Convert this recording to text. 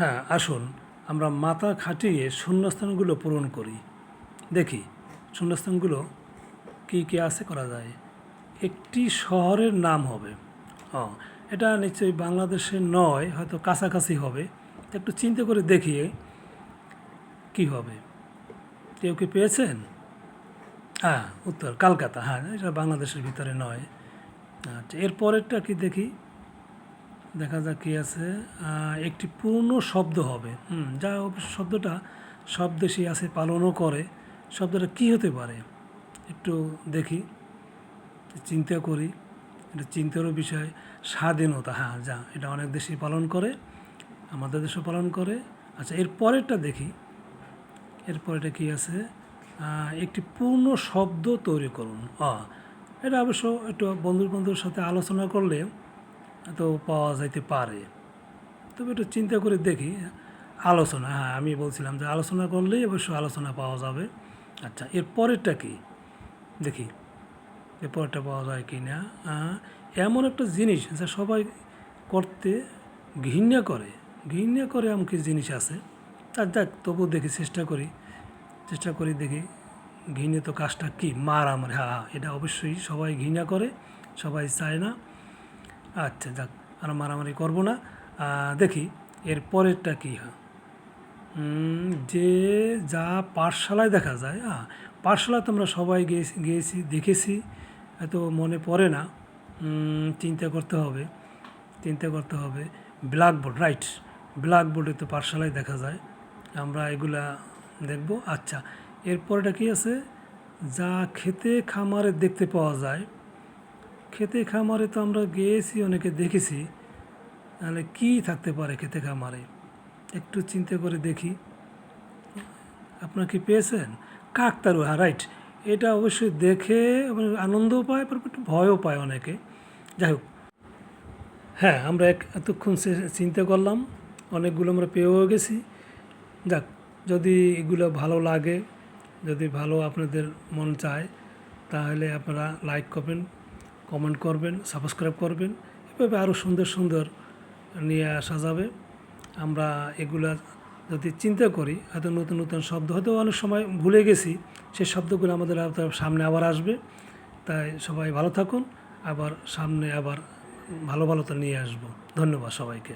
হ্যাঁ আসুন, আমরা মাথা খাটিয়ে শূন্যস্থানগুলো পূরণ করি। দেখি, শূন্যস্থানগুলো কী কী আছে করা যায়? একটি শহরের নাম হবে। ও, এটা নিশ্চয়ই বাংলাদেশে নয়, হয়তো কাছাকাছি হবে। একটু চিন্তা করে দেখিয়ে কী হবে। কেউ কি পেয়েছেন? হ্যাঁ উত্তর, কলকাতা। হ্যাঁ এটা বাংলাদেশের ভিতরে নয়। আচ্ছা এরপরেরটা কি দেখি? দেখা যাক কী আছে। একটি পূর্ণ শব্দ হবে। হুম, যা শব্দটা সব দেশেই আছে পালনও করে। শব্দটা কী হতে পারে? একটু দেখি চিন্তা করি। এটা চিন্তারও বিষয়। স্বাধীনতা হ্যাঁ যা, এটা অনেক দেশেই পালন করে, আমাদের দেশও পালন করে। আচ্ছা এর পরেরটা দেখি। এরপরেটা কি আছে? একটি পূর্ণ শব্দ তৈরি করুন। এটা অবশ্য একটু বন্ধু বান্ধবের সাথে আলোচনা করলে তো পাওয়া যাইতে পারে। তবে একটু চিন্তা করে দেখি। আলোচনা হ্যাঁ আমি বলছিলাম যে আলোচনা করলেই অবশ্য আলোচনা পাওয়া যাবে। আচ্ছা এর পরেরটা কি? দেখি এর পরেরটা পাওয়া যায় কি না? এমন একটা জিনিস যা সবাই করতে ঘৃণা করে। ঘৃণা করে এমন কিছু জিনিস আছে। আর যাক তবুও দেখি চেষ্টা করি। চেষ্টা করি দেখি ঘৃণে তো কাজটা কি? মারামারি হ্যাঁ, এটা অবশ্যই সবাই ঘৃণা করে সবাই চায় না। আচ্ছা যাক, আর মারামারি করব না। দেখি, এর পরেরটা কী হয়? যে যা পাঠশালায় দেখা যায় হ্যাঁ পাঠশালায় তো আমরা সবাই গিয়েছি গিয়েছি, দেখেছি, এত মনে পড়ে না। চিন্তা করতে হবে, চিন্তা করতে হবে। ব্ল্যাকবোর্ড, রাইট, ব্ল্যাকবোর্ডে তো পাঠশালায় দেখা যায়। আমরা এগুলা দেখব। আচ্ছা এরপরেটা কি আছে? যা খেতে খামারে দেখতে পাওয়া যায় খেতে খামারে তো আমরা গিয়েছি, অনেকে দেখেছি। তাহলে কী থাকতে পারে খেতে খামারে? একটু চিন্তা করে দেখি। আপনারা কি পেয়েছেন? কাকতারু হ্যাঁ রাইট। এটা অবশ্যই দেখে মানে আনন্দও পায়, তারপর একটু ভয়ও পায় অনেকে। যাই হোক। হ্যাঁ আমরা এক এতক্ষণ চিন্তা করলাম, অনেকগুলো আমরা পেয়েও গেছি। যাক, যদি এগুলো ভালো লাগে, যদি ভালো আপনাদের মন চায়, তাহলে আপনারা লাইক করবেন কমেন্ট করবেন সাবস্ক্রাইব করবেন। এভাবে আরও সুন্দর সুন্দর নিয়ে আসা যাবে। আমরা এগুলা যদি চিন্তা করি, হয়তো নতুন নতুন শব্দ, হয়তো অনেক সময় ভুলে গেছি, সেই শব্দগুলো আমাদের সামনে আবার আসবে। তাই সবাই ভালো থাকুন, আবার সামনে আবার ভালো ভালো তো নিয়ে আসব। ধন্যবাদ সবাইকে।